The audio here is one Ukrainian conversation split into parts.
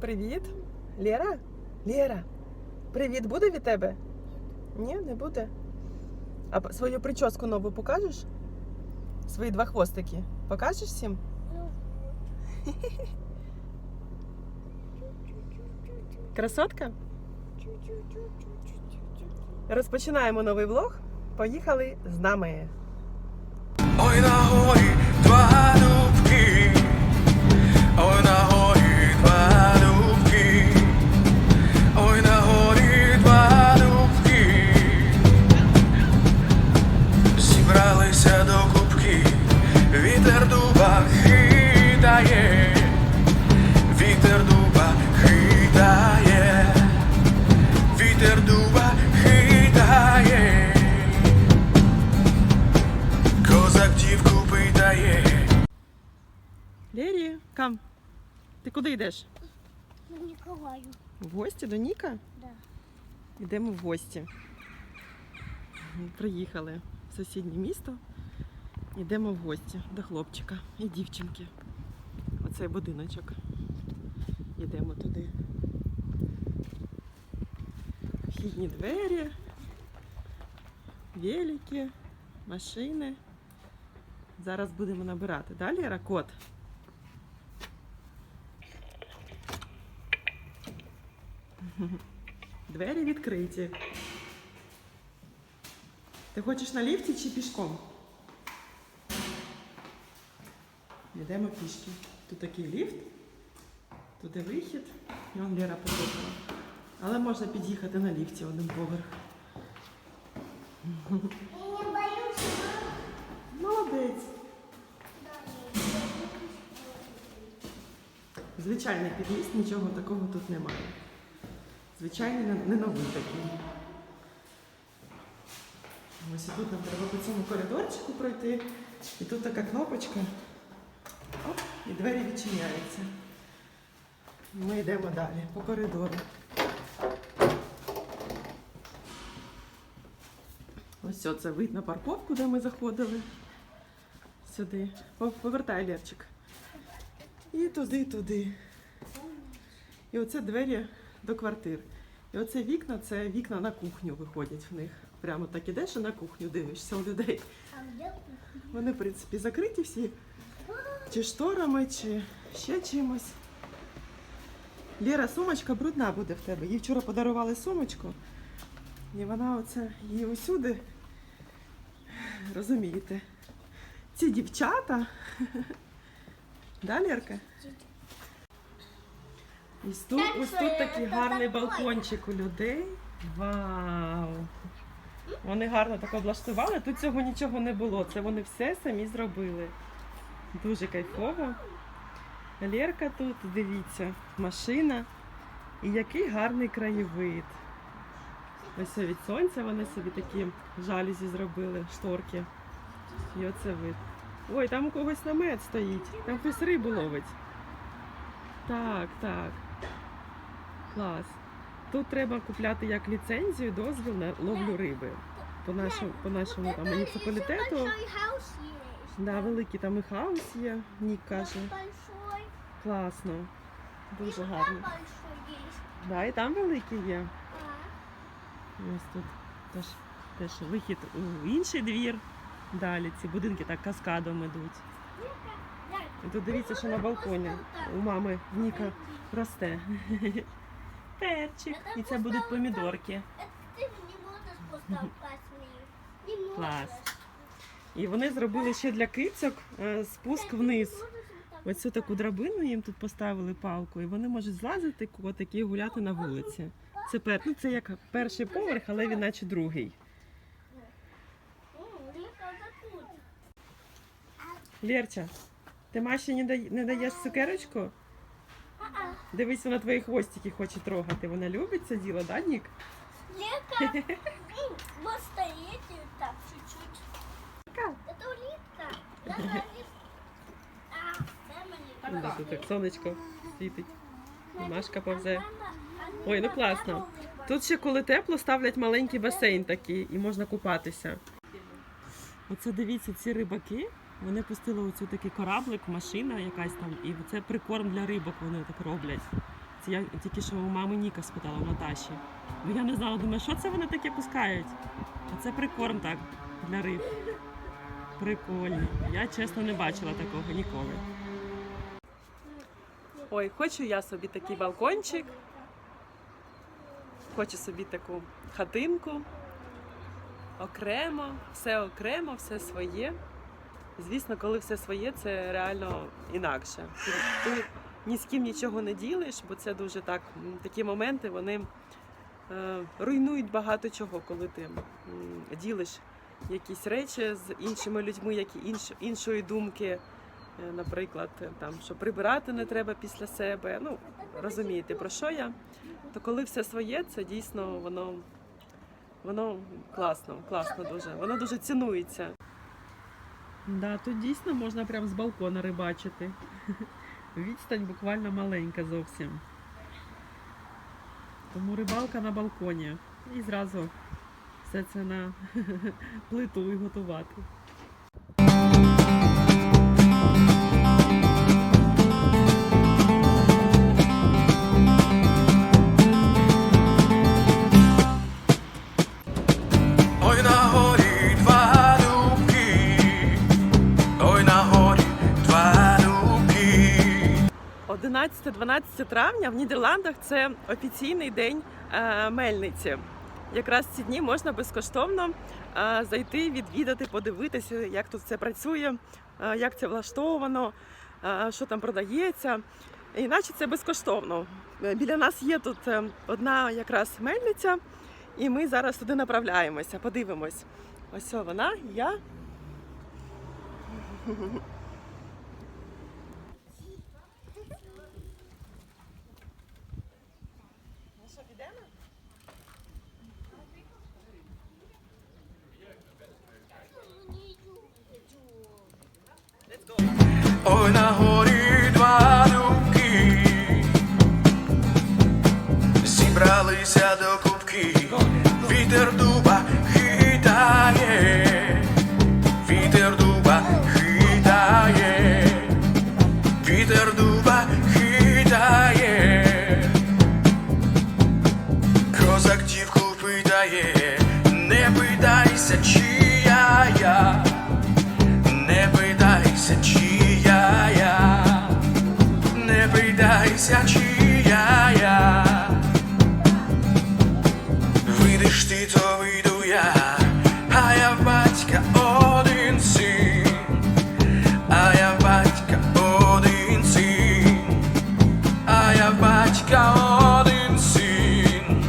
Привіт! Лєра? Лєра, привіт буде від тебе? Ні, не буде. А свою прическу нову покажеш? Свої два хвостики. Покажеш всім? Красотка? Розпочинаємо новий влог. Поїхали з нами. Ой на горі кам. Ти куди йдеш? Ну, Николаю, В гості до Ніка? да. Йдемо в гості. Приїхали в сусіднє місто. Йдемо в гості до хлопчика і дівчинки. Оцей будиночок. Йдемо туди. Вхідні двері, велики, машини. Зараз будемо набирати. Далі Лєра, Двері відкриті. Ти хочеш на ліфті чи пішком? Йдемо пішки. Тут такий ліфт, туди вихід. І он Лера потрапила. Але можна під'їхати на ліфті один поверх. Я не боюсь. Молодець. Звичайний під'їзд, нічого такого тут немає. Звичайний, не- новий такий. Ось тут нам треба по цьому коридорчику пройти. І тут така кнопочка. Оп, і двері відчиняються. Ми йдемо далі по коридору. Ось це вид на парковку, де ми заходили. Сюди. Пов- Повертай Лерчик. І туди, туди. І оце двері до квартир. І оце вікна, це вікна на кухню виходять в них. Прямо так ідеш і на кухню дивишся у людей. Вони, в принципі, закриті всі. Чи шторами, чи ще чимось. Лєра, сумочка брудна буде в тебе. Їй вчора подарували сумочку. І вона оце її усюди. Розумієте? Ці дівчата. Да, Лєрка? Ось тут, ось тут такий гарний балкончик у людей. Вау! Вони гарно так облаштували. Тут цього нічого не було. Це вони все самі зробили. Дуже кайфово. Лєрка тут, дивіться, машина. І який гарний краєвид. Ось від сонця вони собі такі жалюзі зробили, шторки. І оце вид. Ой, там у когось намет стоїть. Там хтось рибу ловить. Так, так. Клас. Тут треба купляти як ліцензію, дозвіл на ловлю риби. По нашому, по нашому там, муніципалітету. Да, великий там і хаус є, Нік каже. Класно. Дуже гарно. Да, і там великий є. Ось тут теж, теж вихід у інший двір. Далі ці будинки так каскадом ідуть. І тут дивіться, що на балконі у мами Ніка росте Перчик. І це будуть помідорки. это ты не можешь поставкать мне. Не можешь. Клас. І вони зробили ще для кицьок е, спуск вниз. Можешь вот так Ось цю таку драбину їм тут поставили палку, і вони можуть злазити котики і гуляти на вулиці. Це пер... ну, це як перший поверх, але він наче другий. М, Река это тут. Лєрча, ти Маші не, дай... не даєш цукерочку? Дивись, вона твої хвостики хоче трогати. Вона любить це діло, да, Нік? Вот стоит и так чуть-чуть. Даже они- А, тут як сонечко світить. Машка повзе. Ой, ну класно. Тут ще коли тепло, ставлять маленький басейн такий і можна купатися. Оце дивіться, ці рибаки. Вони пустили оцю такий кораблик, машина якась там, і це прикорм для рибок вони так роблять. Це я тільки що у мами Ніка спитала Наташі. Бо я не знала, думаю, що це вони таке пускають? А це прикорм так для риб. Прикольно. Я чесно не бачила такого ніколи. Ой, хочу я собі такий балкончик. Хочу собі таку хатинку. Окремо, все окремо, все своє. Звісно, коли все своє, це реально інакше. Ти, ні з ким нічого не ділиш, бо це дуже так. Такі моменти вони е, руйнують багато чого, коли ти м, ділиш якісь речі з іншими людьми, які інш, іншої думки. Е, Наприклад, е, там що прибирати не треба після себе. Ну розумієте про що я? То коли все своє, це дійсно воно, воно класно, класно дуже. Воно дуже цінується. Да, тут дійсно можна прямо з балкона рибачити. Відстань буквально маленька зовсім. Тому рибалка на балконі. І зразу все це на плиту і готувати. 11-12 травня в Нідерландах це офіційний день е, мельниці. Якраз ці дні можна безкоштовно е, зайти, відвідати, подивитися, як тут все працює, е, як це влаштовано, що там продається. Іначе це безкоштовно. Біля нас є тут одна якраз мельниця, і ми зараз туди направляємося, подивимось. Ось вона, я. Ой на горі два дубки, зібралися до кубки, вітер дуба хитає, вітер дуба хитає, вітер дуба хитає, козак дівку питає, не питайся, чия я. Не питайся, чия питайся, чия я. Вийдеш ти, то вийду я, а я в батька один син, а я в батька один син, а я в батька один син.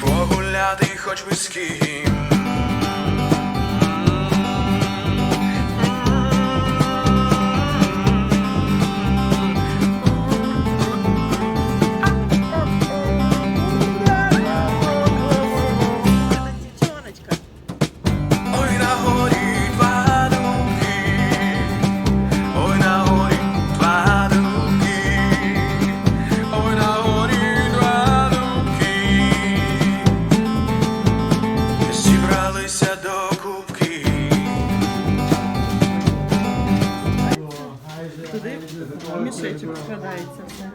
Погуляти хоч би з ким. Зібралися до кубки. Туди в мішечок складається все.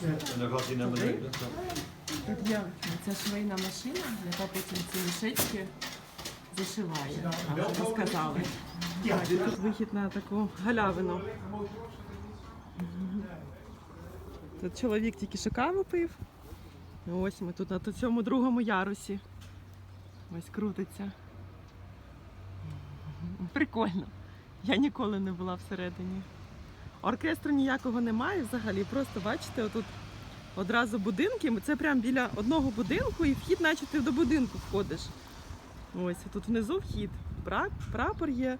Beneden. Тут є ця швейна машина, яка потім ці мішечки зашиває. Розказали. Так, і тут вихід на таку галявину. Тут чоловік тільки що каву пив. Ось ми тут на цьому другому ярусі. Ось крутиться. Прикольно. Я ніколи не була всередині. Оркестру ніякого немає взагалі. Просто бачите, отут одразу будинки. Це прямо біля одного будинку і вхід, наче ти до будинку входиш. Ось тут внизу вхід. Прапор є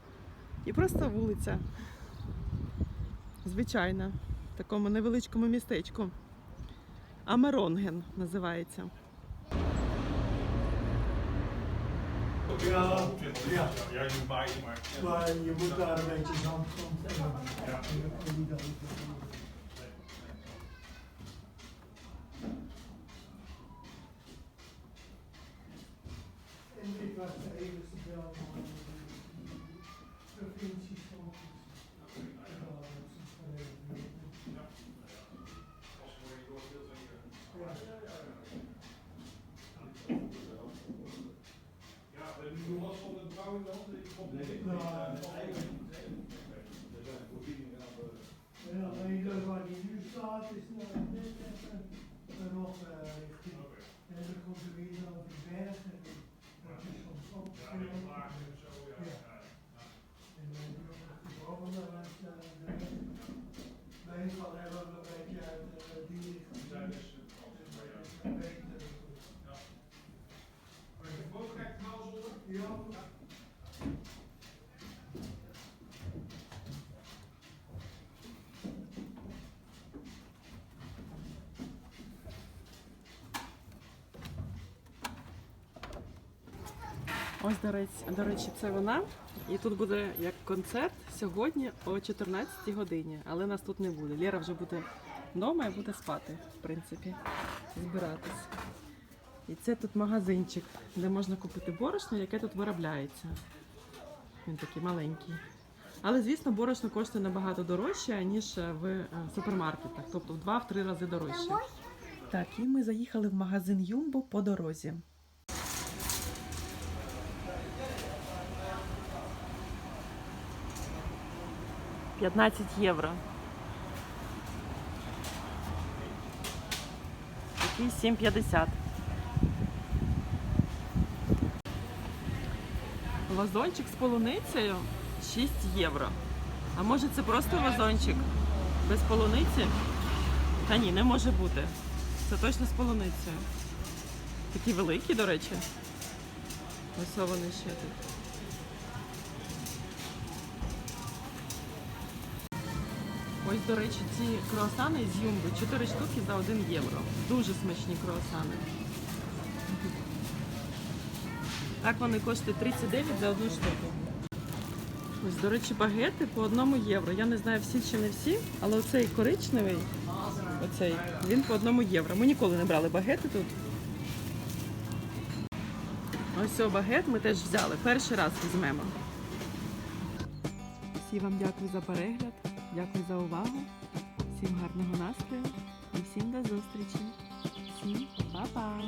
і просто вулиця. Звичайна, в такому невеличкому містечку. Амеронген називається. Ja. ja. Ja, je maaien, maar... Maar je moet daar een beetje zand van. Ja. En was. Het is nu aan het nog richting. En dan komt er weer de berg en dat is soms ook en zo, ja. En dan is het naar meestal hebben we een beetje uit eh, die richting. Ja. Maar eh, je boog kijkt wel zonder? Ja. Ось, до речі, до речі, це вона. І тут буде як концерт сьогодні о 14 годині. Але нас тут не буде. Лєра вже буде вдома і буде спати, в принципі, збиратись. І це тут магазинчик, де можна купити борошно, яке тут виробляється. Він такий маленький. Але, звісно, борошно коштує набагато дорожче, ніж в е, супермаркетах, тобто в 2-3 рази дорожче. Так, і ми заїхали в магазин Юмбо по дорозі. 15 євро. Такий 7,50. Вазончик з полуницею 6 євро. А може це просто вазончик без полуниці? Та ні, не може бути. Це точно з полуницею. Такі великі, до речі. Ось ще тут. Ось, до речі, ці круасани з Юмби 4 штуки за 1 євро. Дуже смачні круасани. Так вони коштують 39 за одну штуку. Ось, до речі, багети по 1 євро. Я не знаю всі чи не всі, але оцей коричневий, оцей, він по 1 євро. Ми ніколи не брали багети тут. Ось цей багет ми теж взяли. Перший раз візьмемо. Всі вам дякую за перегляд. Дякую за увагу. Всім гарного настрою і всім до зустрічі. Всім па-па!